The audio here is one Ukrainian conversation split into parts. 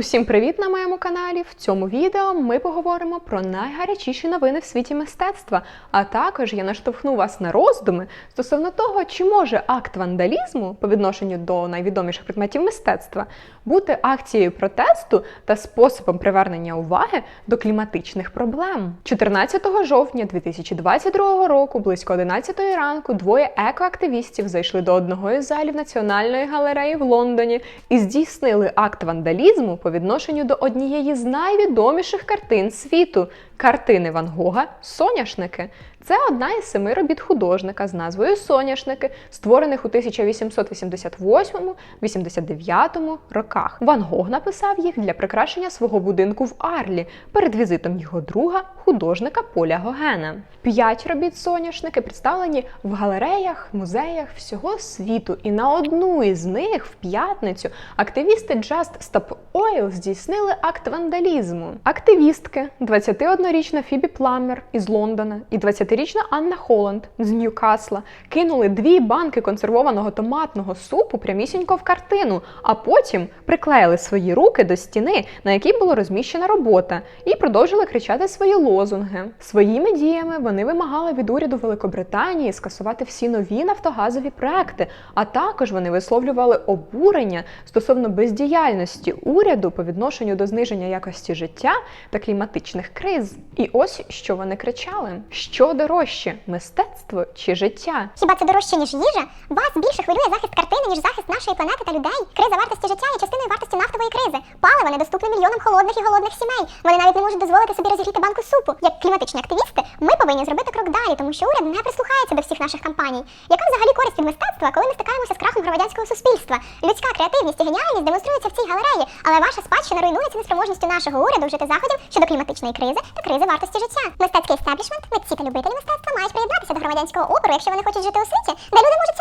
Усім привіт на моєму каналі! В цьому відео ми поговоримо про найгарячіші новини в світі мистецтва, а також я наштовхну вас на роздуми стосовно того, чи може акт вандалізму по відношенню до найвідоміших предметів мистецтва бути акцією протесту та способом привернення уваги до кліматичних проблем. 14 жовтня 2022 року, близько 11 ранку, двоє екоактивістів зайшли до одного із залів національної галереї в Лондоні і здійснили акт вандалізму по відношенню до однієї з найвідоміших картин світу картини Ван Гога Соняшники. Це одна із семи робіт художника з назвою Соняшники, створених у 1888-89 роках. Ван Гог написав їх для прикрашення свого будинку в Арлі перед візитом його друга, художника Поля Гогена. П'ять робіт соняшники представлені в галереях, музеях всього світу, і на одну із них в п'ятницю активісти Just Stop Oil здійснили акт вандалізму. Активістки 21-річна Фібі Пламер із Лондона і 20-річна Анна Холланд з Ньюкасла кинули дві банки консервованого томатного супу прямісінько в картину, а потім приклеїли свої руки до стіни, на якій була розміщена робота, і продовжили кричати свої лозунги. Своїми діями вони вимагали від уряду Великобританії скасувати всі нові нафтогазові проекти, а також вони висловлювали обурення стосовно бездіяльності уряду по відношенню до зниження якості життя та кліматичних криз. І ось що вони кричали: що дорожче мистецтво чи життя? Хіба це дорожче, ніж їжа? Вас більше хвилює захист картини, ніж захист нашої планети та людей. Криза вартості життя є частиною вартості нафтової кризи. Паливо недоступне мільйонам холодних і голодних сімей. Вони навіть не можуть дозволити собі розігріти банку супу. Як кліматичні активісти, ми повинні зробити далі, тому що уряд не прислухається до всіх наших кампаній. Яка взагалі користь від мистецтва, коли ми стикаємося з крахом громадянського суспільства? Людська креативність і геніальність демонструються в цій галереї, але ваша спадщина руйнується неспроможністю нашого уряду вжити заходів щодо кліматичної кризи та кризи вартості життя. Мистецький естеблішмент, митці та любителі мистецтва мають приєднатися до громадянського опору, якщо вони хочуть жити у світі, де люди можуть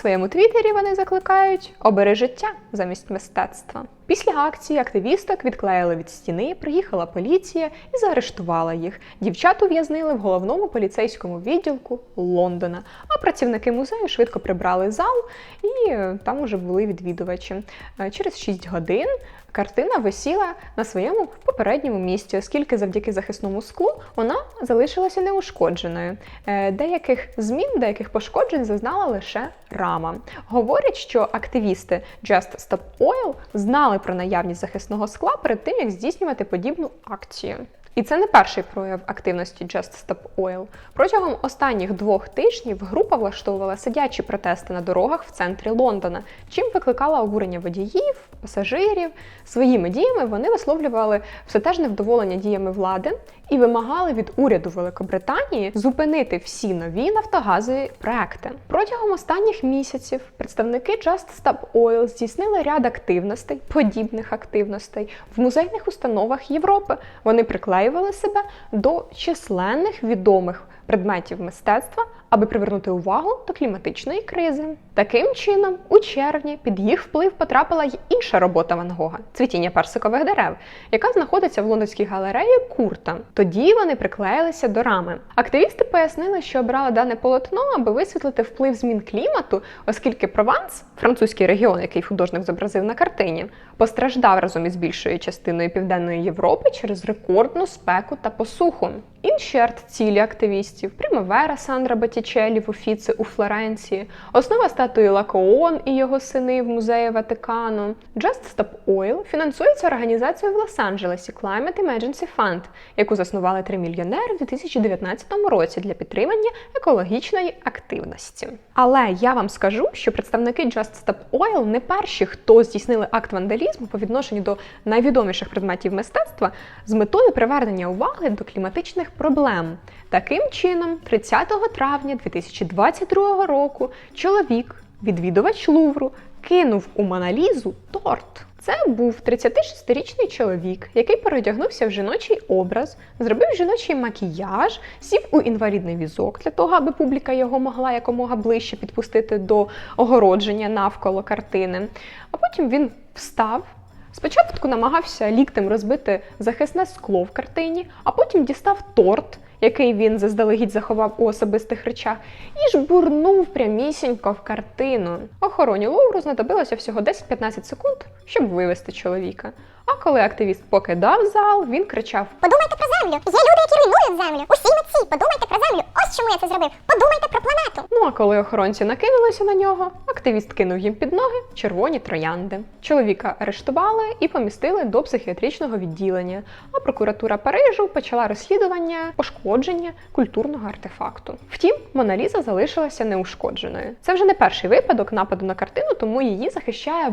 своєму твіттері вони закликають обери життя замість мистецтва. Після акції активісток відклеїли від стіни, приїхала поліція і заарештувала їх. Дівчат ув'язнили в головному поліцейському відділку Лондона. А працівники музею швидко прибрали зал, і там уже були відвідувачі. Е, Через 6 годин картина висіла на своєму попередньому місці, оскільки завдяки захисному склу вона залишилася неушкодженою. Е, Деяких змін, деяких пошкоджень зазнала лише рама. Говорять, що активісти Just Stop Oil знали про наявність захисного скла перед тим, як здійснювати подібну акцію. І це не перший прояв активності Just Stop Oil. Протягом останніх двох тижнів група влаштовувала сидячі протести на дорогах в центрі Лондона, чим викликала обурення водіїв, пасажирів. Своїми діями вони висловлювали все теж невдоволення діями влади і вимагали від уряду Великобританії зупинити всі нові нафтогазові проекти. Протягом останніх місяців представники Just Stop Oil здійснили ряд активностей, подібних активностей в музейних установах Європи. Вони приклеювали себе до численних відомих предметів мистецтва, аби привернути увагу до кліматичної кризи. Таким чином, у червні під їх вплив потрапила й інша робота Ван Гога цвітіння персикових дерев, яка знаходиться в лондонській галереї Курта. Тоді вони приклеїлися до рами. Активісти пояснили, що обрали дане полотно, аби висвітлити вплив змін клімату, оскільки Прованс, французький регіон, який художник зобразив на картині, постраждав разом із більшою частиною південної Європи через рекордну спеку та посуху. Інші арт-цілі активістів Примавера Сандра Боттічеллі в Уфіці у Флоренції, основа статуї Лакоон і його сини в музеї Ватикану. Just Stop Oil фінансується організацією в Лос-Анджелесі Climate Emergency Fund, яку заснували три мільйонери в 2019 році для підтримання екологічної активності. Але я вам скажу, що представники Just Stop Oil не перші, хто здійснили акт вандалізму по відношенню до найвідоміших предметів мистецтва з метою привернення уваги до кліматичних проблем. Таким чином, 30 травня 2022 року чоловік, відвідувач Лувру, кинув у Моналізу торт. Це був 36-річний чоловік, який переодягнувся в жіночий образ, зробив жіночий макіяж, сів у інвалідний візок для того, аби публіка його могла якомога ближче підпустити до огородження навколо картини. А потім він встав. Спочатку намагався ліктем розбити захисне скло в картині, а потім дістав торт, який він заздалегідь заховав у особистих речах, і жбурнув прямісінько в картину. Охороні Лоуру знадобилося всього 10-15 секунд, щоб вивести чоловіка. А коли активіст покидав зал, він кричав: Подумайте про землю. Є люди, які руйнують землю. Усі митці, подумайте про землю. Ось чому я це зробив. Подумайте про планету. Ну а коли охоронці накинулися на нього, активіст кинув їм під ноги червоні троянди. Чоловіка арештували і помістили до психіатричного відділення. А прокуратура Парижу почала розслідування пошкодження культурного артефакту. Втім, Моналіза залишилася неушкодженою. Це вже не перший випадок нападу на картину, тому її захищає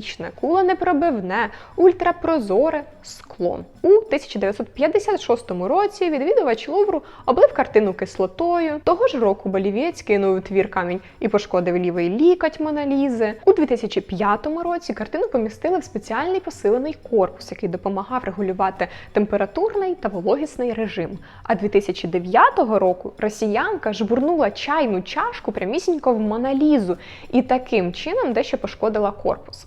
високотехнологічне, куленепробивне, ультрапрозоре скло. У 1956 році відвідувач Лувру облив картину кислотою. Того ж року болівець кинув твір камінь і пошкодив лівий лікоть Моналізи. У 2005 році картину помістили в спеціальний посилений корпус, який допомагав регулювати температурний та вологісний режим. А 2009 року росіянка жбурнула чайну чашку прямісінько в Моналізу і таким чином дещо пошкодила корпус.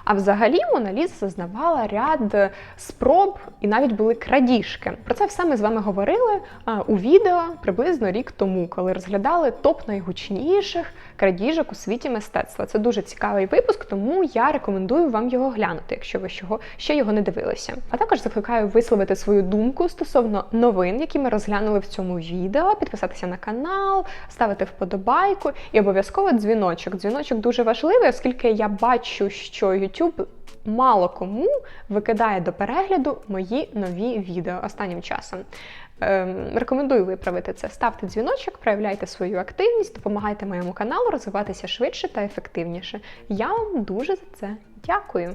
А взагалі Моналіза зазнавала ряд е, спроб і навіть були крадіжки. Про це все ми з вами говорили у відео приблизно рік тому, коли розглядали топ найгучніших крадіжок у світі мистецтва. Це дуже цікавий випуск, тому я рекомендую вам його глянути, якщо ви ще його не дивилися. А також закликаю висловити свою думку стосовно новин, які ми розглянули в цьому відео, підписатися на канал, ставити вподобайку і обов'язково дзвіночок. Дзвіночок дуже важливий, оскільки я бачу, що YouTube мало кому викидає до перегляду мої нові відео останнім часом. Ем, рекомендую виправити це. Ставте дзвіночок, проявляйте свою активність, допомагайте моєму каналу розвиватися швидше та ефективніше. Я вам дуже за це дякую.